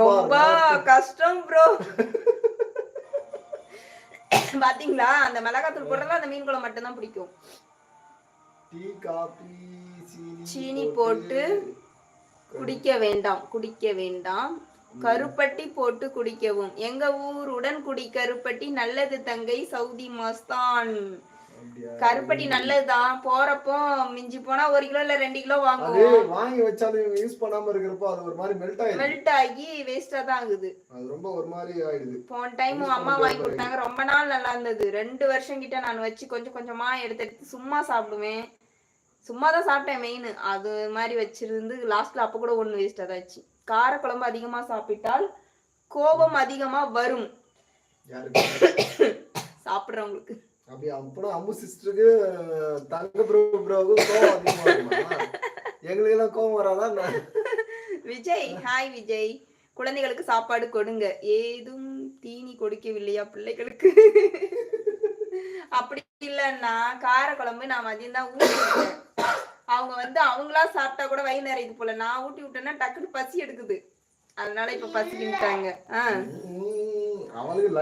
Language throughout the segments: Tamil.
ரொம்ப கஷ்டம் ப்ரோ பாத்தீங்களா? அந்த மிளகாத்தூள் போடுறதுல அந்த மீன் குழம்பு மட்டும்தான் பிடிக்கும். டீ காபி சீனி போட்டு குடிக்க வேண்டாம் குடிக்க வேண்டாம். கருப்பட்டி போட்டு குடிக்கவும். எங்க ஊர் உடன்குடி கருப்பட்டி நல்லது தங்கை சவுதி மாஸ்தான். கருப்பட்டி நல்லதுதான். போறப்போ மிஞ்சி போனா ஒரு கிலோ இல்ல ரெண்டு கிலோ வாங்குவோம். வாங்கி வச்சாலும் இவங்க யூஸ் பண்ணாம இருக்கிறப்போ அது ஒரு மாதிரி மெல்ட் ஆயிடுது. மெல்ட் ஆகி வேஸ்டா தான் ஆகுது. அது ரொம்ப ஒரு மாதிரி ஆயிடுது. போன டைம் அம்மா வாங்கி கொடுத்தாங்க. ரொம்ப நாள் நல்லா இருந்தது. ரெண்டு வருஷம் கிட்ட நான் வச்சு கொஞ்சம் கொஞ்சமா எடுத்து எடுத்து சும்மா சாப்பிடுவேன். சும்மா தான் சாப்பிட்டேன் மெயின் அது மாதிரி வச்சிருந்து லாஸ்ட்ல அப்ப கூட ஒண்ணு வேஸ்ட் ஆச்சு. காரக்குழம்பு அதிகமா சாப்பிட்டால் கோபம் அதிகமா வரும். சாப்பிடுறவங்களுக்கு. அப்படி அப்பனா அம்மு சிஸ்டருக்கு தங்க ப்ரோ ப்ரோவுக்கு கோவம் அதிகமா எங்களுக்கு எல்லாம் கோவம் வராதா? என்ன? விஜய் ஹாய் விஜய். குழந்தைகளுக்கு சாப்பாடு கொடுங்க. ஏதும் தீனி கொடுக்கவில்லையா பிள்ளைகளுக்கு? அப்படி இல்லைன்னா காரக்குழம்பு நான் மதியம் தான் ஊட்டி விட்டேன். அவங்க வந்து அவங்களா சாப்பிட்டா கூட வயிறு நிறையுது போல. நான் ஊட்டி விட்டேன்னா டக்குன்னு பசி எடுக்குது. அதனால இப்ப ஆஹ் உம், அவளுக்கு லைவ்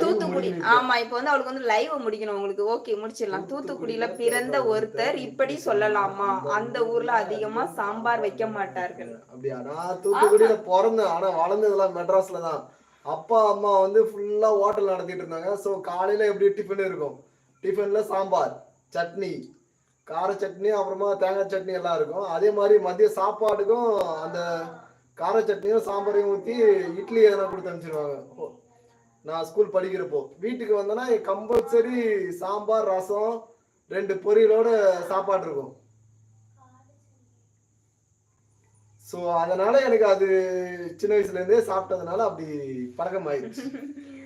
தூத்துக்குடி. ஆமா இப்ப வந்து அவளுக்கு வந்து லைவ் முடிக்கணும். உங்களுக்கு ஓகே முடிச்சிடலாம். தூத்துக்குடியில பிறந்த ஒருத்தர் இப்படி சொல்லலாமா? அந்த ஊர்ல அதிகமா சாம்பார் வைக்க மாட்டார்கள். அப்படியா? நான் தூத்துக்குடியில பிறந்தேன் ஆனா வளர்ந்ததெல்லாம் மெட்ராஸ்ல தான். அப்பா அம்மா வந்து ஃபுல்லா ஹோட்டல் நடத்திட்டு இருந்தாங்க. ஸோ காலையில எப்படி டிஃபன் இருக்கும்? டிஃபன்ல சாம்பார் சட்னி கார சட்னி அப்புறமா தேங்காய் சட்னி எல்லாம் இருக்கும். அதே மாதிரி மதிய சாப்பாடுக்கும் அந்த கார சட்னியும் சாம்பாரையும் ஊற்றி இட்லி எதனா கொடுத்து அனுப்பிச்சிருவாங்க. நான் ஸ்கூல் படிக்கிறப்போ. வீட்டுக்கு வந்தேன்னா கம்பல்சரி சாம்பார் ரசம் ரெண்டு பொரியலோட சாப்பாடு இருக்கும். ஸோ அதனால எனக்கு அது சின்ன வயசுல இருந்தே சாப்பிட்டதுனால அப்படி பழக்கம் ஆயிடுச்சு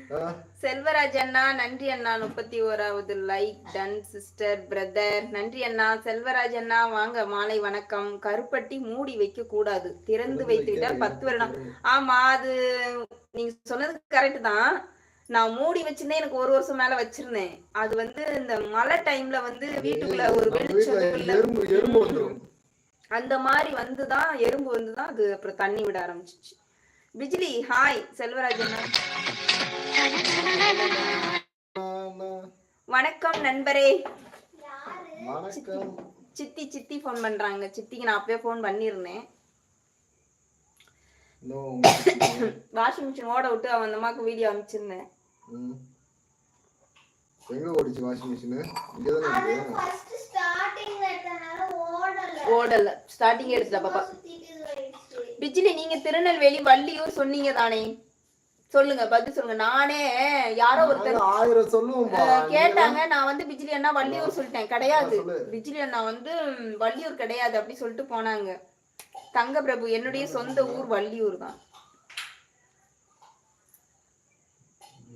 செல்வராஜ் அண்ணா நன்றி அண்ணா முப்பத்தி ஓராவது லைக் டன் சிஸ்டர் பிரதர் நன்றி அண்ணா செல்வராஜ் அண்ணா வாங்க மாலை வணக்கம். கருப்பட்டி மூடி வைக்க கூடாது. திறந்து வைத்து விட்டால் பத்து வருடம். ஆமா அது நீங்க சொன்னது கரெக்ட் தான். நான் மூடி வச்சிருந்தேன் எனக்கு ஒரு வருஷம் மேல வச்சிருந்தேன். அது வந்து இந்த மழை டைம்ல வந்து வீட்டுக்குள்ள ஒரு வெளிச்சம் அந்த மாதிரி வந்துதான் எறும்பு வந்துதான் அது அப்புறம் தண்ணி விட ஆரம்பிச்சிச்சு. பிஜிலி ஹாய் செல்வராஜ் அண்ணா. வணக்கம் நண்பரே. சித்தி சித்தி ஃபோன் பண்றாங்க. சித்திக்கு நான் அப்பவே ஃபோன் பண்ணியிருந்தேன் நோ வாஷிங் மிஷின் ஓட விட்டு அவன் அந்த அம்மாக்கு வீடியோ அனுப்பிச்சிருந்தேன். எங்க ஓடிச்சு வாஷிங் மிஷின் இங்கதானே இருக்கு. ஃபர்ஸ்ட் ஸ்டார்டிங்ல இருக்கனால ஓடல. ஓடல. ஸ்டார்டிங் எடுத்துல பாப்பா. பிஜிலி நீங்க திருநெல்வேலி வள்ளியூர் சொன்னீங்க தானே. சொல்லுங்க பதில் சொல்லுங்க. நானே யாரோ ஒருத்தர் ஆயிரம் சொல்லுவோம்பா. கேட்டாங்க. நான் வந்து பிஜிலி அண்ணா வள்ளியூர் சொல்லிட்டேன். கிடையாது. பிஜிலி அண்ணா வந்து வள்ளியூர் கிடையாது அப்படி சொல்லிட்டு போனாங்க. தங்க பிரபு என்னுடைய சொந்த ஊர் வள்ளியூர் தான்.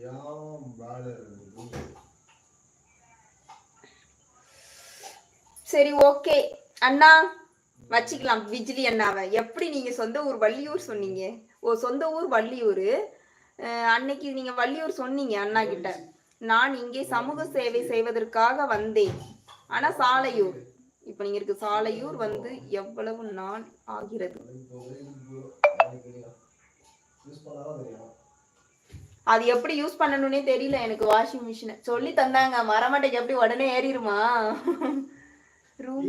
யாம் பாலர். சரி ஓகே. அண்ணா வச்சுக்கலாம். பிஜிலி அண்ணாவை. எப்படி நீங்க சொந்த ஊர் வள்ளியூர் சொன்னீங்க? ஓ சொந்த ஊர் வள்ளியூர். அன்னைக்கு நீங்க வள்ளியூர் சொன்னீங்க அண்ணா கிட்ட. நான் இங்கே சமூக சேவை செய்வதற்காக வந்தேன். ஆனா சாலையூர். இப்ப நீங்க இருக்கு. சாலையூர் வந்து எவ்வளவு நாள் ஆகிறது? அது எப்படி யூஸ் பண்ணணும்னே தெரியல எனக்கு வாஷிங் மிஷினை சொல்லி தந்தாங்க. மரமட்டைக்கு எப்படி உடனே ஏறிடுமா ரூம்?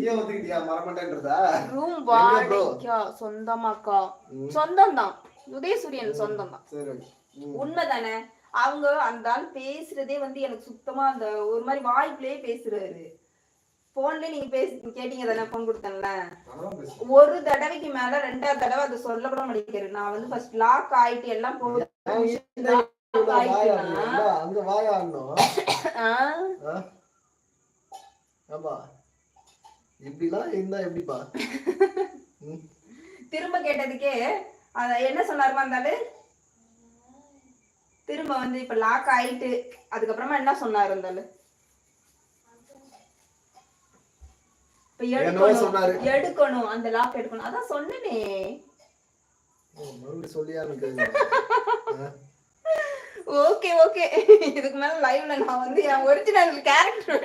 வாடகைக்கா? சொந்தமாக்கா. சொந்தம் தான் உதயசூரியன் சொந்தம் தான். உண்மைதானே? அவங்க அந்த ஆள் பேசுறதே வந்து எனக்கு சுத்தமா அந்த ஒரு மாதிரி வாய்க்குள்ளேயே பேசுறாரு. போன்ல நீங்க பேசி கேட்டீங்க தானே போன் கொடுத்தேன்ல. ஒரு தடவைக்கு மேல ரெண்டாவது தடவை அதை சொல்ல கூட நான் வந்து ஃபர்ஸ்ட் லாக் ஆயிட்டு எல்லாம் போகுது. அங்க வாய் ஆடணும்? ஆமா. இப்படிலாம் இருந்தா எப்படிப்பா. திரும்ப கேட்டதுக்கே அத என்ன சொன்னாருமா இருந்தாலும் திரும்ப வந்து இப்ப லாக் ஆயிட்டு அதுக்கப்புறமா என்ன சொன்னாரு இருந்தாலும் இப்ப என்னவோ சொன்னாரு. எடுக்கணும் எடுக்கணும் அந்த லாக் எடுக்கணும். அதான் சொன்னேனே. சொல்லியா எனக்கு? Okay okay. இதுக்கு மேல லைவ்ல நான் வந்து என் ஒரிஜினல் கேரக்டர்